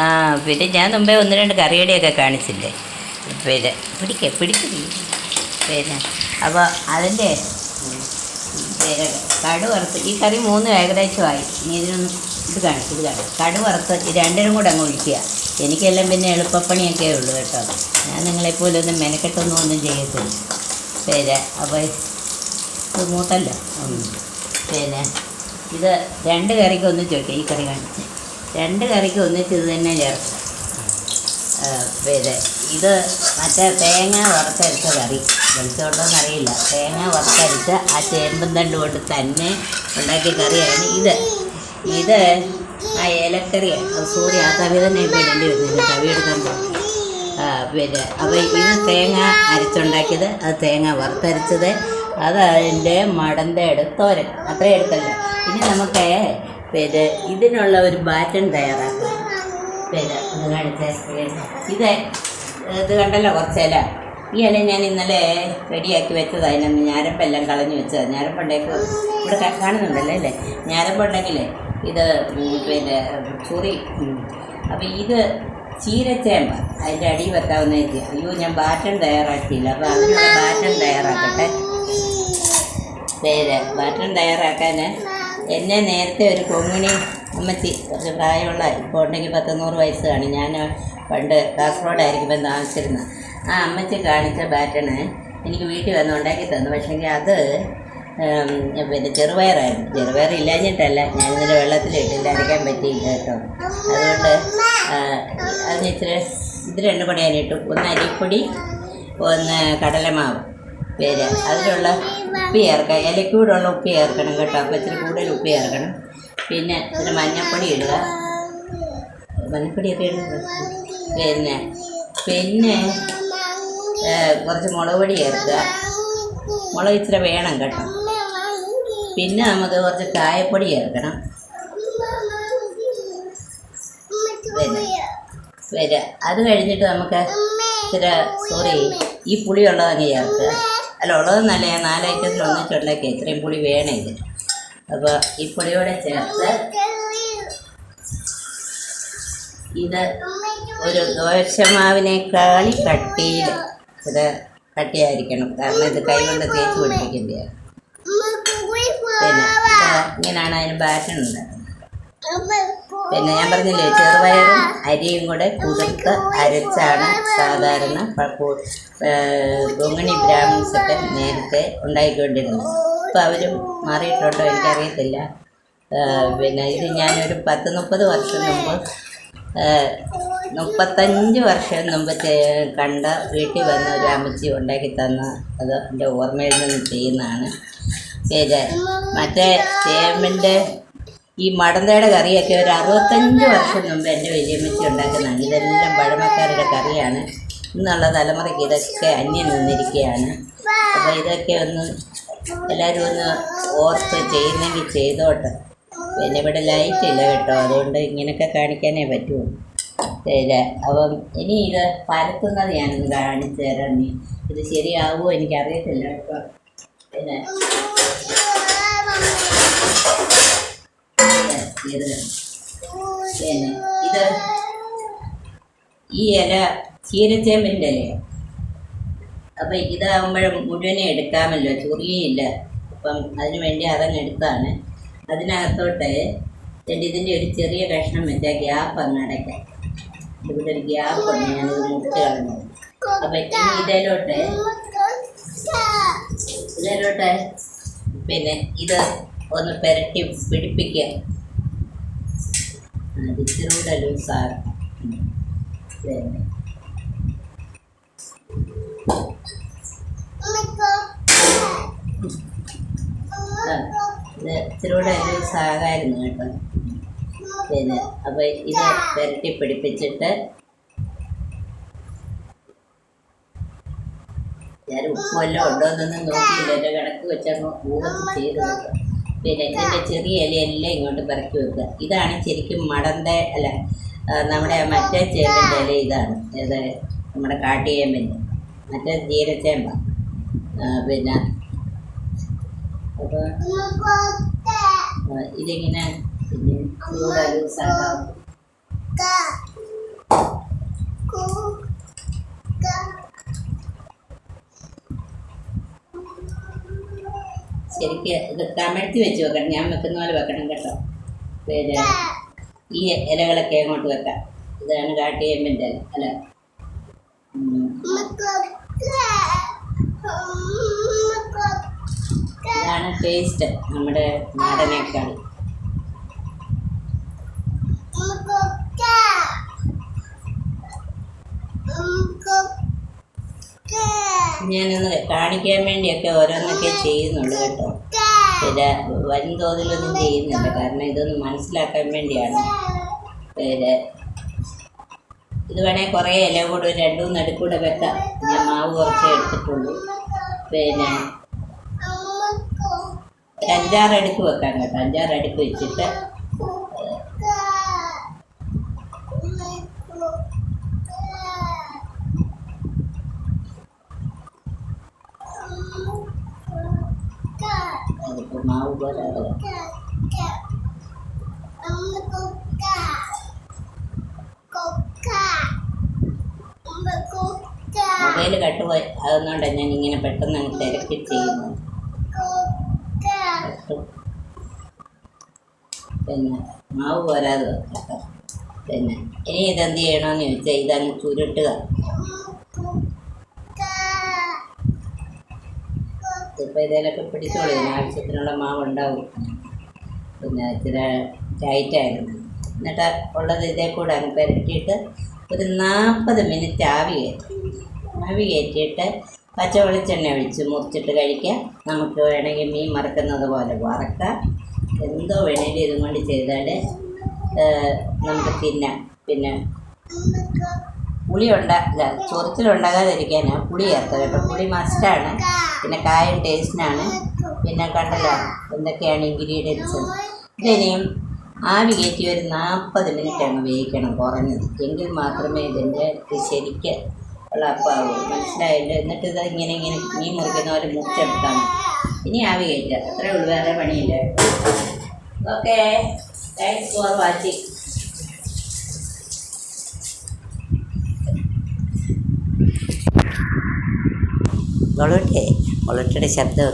ആ പിന്നെ ഞാൻ മുമ്പേ ഒന്ന് രണ്ട് കറിയടിയൊക്കെ കാണിച്ചില്ലേ. പിന്നെ പിടിക്ക പിടിച്ചു പിന്നെ അപ്പോൾ അതിന്റെ കടു വറുത്ത് ഈ കറി മൂന്ന് ഏകദേശമായി. ഇനി ഇതിനൊന്ന് ഇത് കാണിച്ചു ഇത് കാണിച്ചു കടു വറുത്ത് രണ്ടിനും കൂടെ അങ്ങ് ഒഴിക്കുക. എനിക്കെല്ലാം പിന്നെ എളുപ്പപ്പണിയൊക്കെ ഉള്ളൂ കേട്ടോ. ഞാൻ നിങ്ങളെപ്പോലെ ഒന്നും മെനക്കെട്ടൊന്നും ഒന്നും ചെയ്യത്തില്ല. പിന്നെ അപ്പോൾ ഇത് മൂത്തല്ല. പിന്നെ ഇത് രണ്ട് കറിക്ക് ചോദിക്കാം. ഈ കറി കാണിച്ച് രണ്ട് കറിക്ക് ഒന്നിച്ച് ഇത് തന്നെ ചേർക്കുക ആ, പിന്നെ ഇത് മറ്റേ തേങ്ങ വറുത്തരച്ച കറി. വെളിച്ചോട്ടം അറിയില്ല. തേങ്ങ വറുത്തരച്ച ആ ചേമ്പും തണ്ട് കൊണ്ട് തന്നെ ഉണ്ടാക്കിയ കറിയാണ് ഇത്. ഇത് ആ ഏലക്കറിയാണ്. സോറി ആ തവി തന്നെ ഇപ്പോൾ ഇടേണ്ടി വരുന്നില്ല തവി എടുക്കുമ്പോൾ പിന്നെ അപ്പോൾ ഇത് തേങ്ങ അരച്ചുണ്ടാക്കിയത്. അത് തേങ്ങ വറുത്തരച്ചത്. അത് അതിന്റെ തോരൻ. അത്രയും എടുത്തല്ല ഇനി നമുക്ക് പിന്നെ ഇതിനുള്ള ഒരു ബാറ്റൺ തയ്യാറാക്കുക. പിന്നെ ഒന്ന് കാണിച്ചേ. ഇത് ഇത് കണ്ടല്ലോ കുറച്ചേല. ഈ ഇല ഞാൻ ഇന്നലെ റെഡിയാക്കി വെച്ചത്. അതിനൊന്ന് ഞാരപ്പെല്ലാം കളഞ്ഞു വെച്ചത്. ഞാരമ്പുണ്ടേക്ക് ഇവിടെ കാണുന്നുണ്ടല്ലോ അല്ലേ? ഞാരപ്പുണ്ടെങ്കിലേ ഇത് പിന്നെ ചുറി അപ്പോൾ ഇത് ചീരച്ചേമ്പ. അതിന്റെ അടി വെക്കാവുന്ന അയ്യോ ഞാൻ ബാറ്റൺ തയ്യാറാക്കിയില്ല. അപ്പോൾ അതിനുള്ള ബാറ്റൺ തയ്യാറാക്കട്ടെ. പേര്. ബാറ്റൺ തയ്യാറാക്കാൻ എന്നെ നേരത്തെ ഒരു കൊങ്ങിണി അമ്മച്ചി കുറച്ച് പ്രായമുള്ള ഇപ്പോൾ ഉണ്ടെങ്കിൽ പത്ത് വയസ്സ് കാണും ഞാൻ പണ്ട് കാസർഗോഡായിരിക്കുമ്പോൾ താമസിച്ചിരുന്നത്. ആ അമ്മച്ചി കാണിച്ച ബാറ്റണ് എനിക്ക് വീട്ടിൽ വന്ന് ഉണ്ടാക്കി തന്നു. പക്ഷേങ്കിൽ അത് പിന്നെ ചെറുപയറായിരുന്നു. ചെറുപയർ ഇല്ലാഞ്ഞിട്ടല്ല. ഞാൻ ഇന്നലെ വെള്ളത്തിലിട്ടില്ല അരയ്ക്കാൻ പറ്റിയില്ല കേട്ടോ. അതുകൊണ്ട് അതിന് ഇച്ചിരി ഇത് രണ്ടും കൂടെ ഞാനിട്ടു ഒന്ന് അരിപ്പൊടി ഒന്ന് കടലമാവ് പേര്. അതിലുള്ള ഉപ്പ് ചേർക്കുക. ഇലക്കൂടുള്ള ഉപ്പ് ചേർക്കണം കേട്ടോ. അപ്പോൾ ഇച്ചിരി കൂടുതൽ ഉപ്പ് ചേർക്കണം. പിന്നെ ഇച്ചിരി മഞ്ഞപ്പൊടി ഇടുക. മഞ്ഞൾപ്പൊടിയൊക്കെ ഇടുക പിന്നെ പിന്നെ കുറച്ച് മുളക് പൊടി ചേർക്കുക. മുളക് ഇച്ചിരി വേണം കേട്ടോ. പിന്നെ നമുക്ക് കുറച്ച് കായപ്പൊടി ചേർക്കണം. പിന്നെ വരിക അത് കഴിഞ്ഞിട്ട് നമുക്ക് ഇച്ചിരി സോറി ഈ പുളിയുള്ളത് അങ്ങ് ചേർക്കുക. അല്ല ഉള്ളതെന്നല്ല ഞാൻ നാല് ഐറ്റത്തിൽ ഒന്നിച്ചുണ്ടാക്കി ഇത്രയും പുളി വേണം ഇത് അപ്പോൾ ഈ പുളിയോടെ ചേർത്ത് ഇത് ഒരു ദോശമാവിനേക്കാളി കട്ടിയിൽ ഇത് കട്ടിയായിരിക്കണം. കാരണം ഇത് കൈകൊണ്ട് തേച്ച് പിടിപ്പിക്കേണ്ടിയാണ് പിന്നെ ഇങ്ങനെയാണ് അതിന് ഉണ്ടാക്കുന്നത് പിന്നെ ഞാൻ പറഞ്ഞില്ലേ ചെറുപയറും അരിയും കൂടെ കുതിർത്ത് അരച്ചാണ് സാധാരണ ബ്രാഹ്മിൻസൊക്കെ കൊങ്ങണി ബ്രാഹ്മിൻസ് ഒക്കെ നേരത്തെ ഉണ്ടാക്കിക്കൊണ്ടിരുന്നത് ഇപ്പം അവരും മാറിയിട്ടുണ്ടോ എനിക്കറിയത്തില്ല. പിന്നെ ഇത് ഞാനൊരു പത്ത് മുപ്പത് വർഷം മുമ്പ് മുപ്പത്തഞ്ച് വർഷം മുമ്പ് കണ്ട വീട്ടിൽ വന്ന ഒരു അമ്മച്ചി ഉണ്ടാക്കി തന്ന അത് എന്റെ ഓർമ്മയിൽ നിന്ന് ചെയ്യുന്നതാണ്. പിന്നെ മറ്റേ ചേമ്പിന്റെ ഈ മടന്തയുടെ കറിയൊക്കെ ഒരു അറുപത്തഞ്ച് വർഷം മുമ്പ് എന്റെ വലിയമ്മച്ചി ഉണ്ടാക്കുന്നതാണ് ഇതെല്ലാം പഴമക്കാരുടെ കറിയാണ്. ഇന്നുള്ള തലമുറയ്ക്ക് ഇതൊക്കെ അന്യം നിന്നിരിക്കുകയാണ്. അപ്പോൾ ഇതൊക്കെ ഒന്ന് എല്ലാവരും ഒന്ന് ഓർത്ത് ചെയ്യുന്നെങ്കിൽ ചെയ്തോട്ടെ. പിന്നെ ഇവിടെ ലൈറ്റ് ഇല്ല കേട്ടോ. അതുകൊണ്ട് ഇങ്ങനെയൊക്കെ കാണിക്കാനേ പറ്റുള്ളൂ ശരി അപ്പം ഇനി ഇത് പരത്തുന്നത് ഞാനൊന്ന് കാണിച്ചു തരാം. നീ ഇത് ശരിയാവുമോ എനിക്കറിയത്തില്ല കേട്ടോ. പിന്നെ ഇത് പിന്നെ ഇത് ഈ ഇല ചീരച്ചേമ്പിന്റെ ഇലയാണ് അപ്പം ഇതാകുമ്പോഴും മുഴുവനെ എടുക്കാമല്ലോ ചൊറിയയില്ല. അപ്പം അതിനു വേണ്ടി അതങ്ങ് എടുത്താണ്. അതിനകത്തോട്ട് ഇതിന്റെ ഒരു ചെറിയ കഷ്ണം വെച്ചാൽ ഗ്യാപ്പ് അങ്ങ് അടയ്ക്കാം. ഇവിടെ ഒരു ഗ്യാപ്പ് ഉണ്ട് ഞാനിത് മുറിച്ച് കളഞ്ഞത് അപ്പം ഇനി ഇതിലോട്ട് ഇതിലോട്ട് പിന്നെ ഇത് ഒന്ന് പുരട്ടി പിടിപ്പിക്കുക അത് സാർ കൂടെ ലൂസാകായിരുന്നു കേട്ടോ. പിന്നെ അപ്പോൾ ഇത് പുരട്ടി പിടിപ്പിച്ചിട്ട് ഞാൻ ഉപ്പ് വല്ലതും ഉണ്ടോ എന്നൊന്നും നോക്കിയില്ല. എന്റെ കണക്ക് ഊഹം ചെയ്ത് നോക്കുക പിന്നെ ഇതിന്റെ ചെറിയ ഇലയെല്ലാം ഇങ്ങോട്ട് പെറുക്കി വെക്കുക. ഇതാണ് ശരിക്കും മടന്ത അല്ല നമ്മുടെ മറ്റേ ചേമ്പിന്റെ ഇല ഇതാണ്. അതായത് നമ്മുടെ കാട്ടിയേമ്പിന്റെ മറ്റേ ജീരച്ചേമ്പ. പിന്നെ അപ്പോൾ ഇതിങ്ങനെ പിന്നെ ചൂടൊരു ലൂസാക്കാം ശരിക്ക് ഇത് കമഴ്ത്തി വെച്ച് വെക്കണം. ഞാൻ വെക്കുന്ന പോലെ വെക്കണം കേട്ടോ. പിന്നെ ഈ ഇലകളൊക്കെ അങ്ങോട്ട് വെക്കാം. ഇതാണ് കാട്ടിയമ്മിന്റെ ഇല അല്ല. ഇതാണ് ടേസ്റ്റ് നമ്മുടെ നാടനേക്കാൾ. ഞാനൊന്ന് കാണിക്കാൻ വേണ്ടിയൊക്കെ ഓരോന്നൊക്കെ ചെയ്യുന്നുള്ളൂ കേട്ടോ. പിന്നെ വൻതോതിലൊന്നും ചെയ്യുന്നില്ല. കാരണം ഇതൊന്ന് മനസ്സിലാക്കാൻ വേണ്ടിയാണ്. പിന്നെ ഇത് വേണേൽ കുറേ ഇല കൂടെ ഒരു രണ്ടു മൂന്ന് അടുക്കൂടെ വെക്കാം. ഞാൻ മാവ് കുറച്ചേ എടുത്തിട്ടുള്ളൂ. പിന്നെ അഞ്ചാറ് അടുക്ക് വെക്കാം കേട്ടോ. അഞ്ചാറ് അടുക്ക് വെച്ചിട്ട് മൊബൈൽ കട്ടുപോയി അതുകൊണ്ടാണ് ഞാൻ ഇങ്ങനെ പെട്ടെന്ന് അങ്ങ് തിരക്കി ചെയ്യുന്നത്. പിന്നെ മാവ് പോരാതെ പിന്നെ ഇനി ഇതെന്ത് ചെയ്യണമെന്ന് ചോദിച്ചാൽ ഇതങ്ങ് ചുരുട്ടുക. ഇപ്പം ഇതിലൊക്കെ പിടിച്ചോളൂ. ആവശ്യത്തിനുള്ള മാവ് ഉണ്ടാവും പിന്നെ ഇച്ചിരി ടൈറ്റായിരുന്നു എന്നിട്ട് ഉള്ളത് ഇതേ കൂടെ അങ്ങ് പുരട്ടിയിട്ട് ഒരു നാൽപ്പത് മിനിറ്റ് ആവി കയറ്റും ആവി കയറ്റിയിട്ട് പച്ച വെളിച്ചെണ്ണ ഒഴിച്ച് മുറിച്ചിട്ട് കഴിക്കാം. നമുക്ക് വേണമെങ്കിൽ മീൻ മറക്കുന്നത് പോലെ വറക്കാം. എന്തോ വേണേലും ഇതും കൊണ്ട് ചെയ്താൽ നമുക്ക് തിന്നാം. പിന്നെ പുളി ഉണ്ടാ ചൊറിച്ചിലുണ്ടാകാതിരിക്കാനാണ് പുളി ചേർത്ത് കേട്ടോ. പുളി മസ്റ്റാണ്. പിന്നെ കായം ടേസ്റ്റിനാണ്. പിന്നെ കണ്ടല്ലോ എന്തൊക്കെയാണ് ഇൻഗ്രീഡിയൻസ്. ഇതിനെയും ആവി കയറ്റി ഒരു നാൽപ്പത് മിനിറ്റ് അങ്ങ് വേവിക്കണം കുറഞ്ഞത്. എങ്കിൽ മാത്രമേ ഇതിന്റെ ശരിക്ക് ഉള്ള അപ്പാവും മനസ്സിലായില്ല. എന്നിട്ട് ഇത് ഇങ്ങനെ ഇങ്ങനെ മീൻ മുറിക്കുന്ന പോലെ മുറിച്ചെടുത്താൽ ഇനി ആവി കയറ്റുക അത്രേ ഉള്ളൂ വേറെ പണിയില്ല. ഓക്കെ. താങ്ക്സ് ഫോർ വാച്ചിങ് വളട്ടെ? വളട്ടയുടെ ശബ്ദം.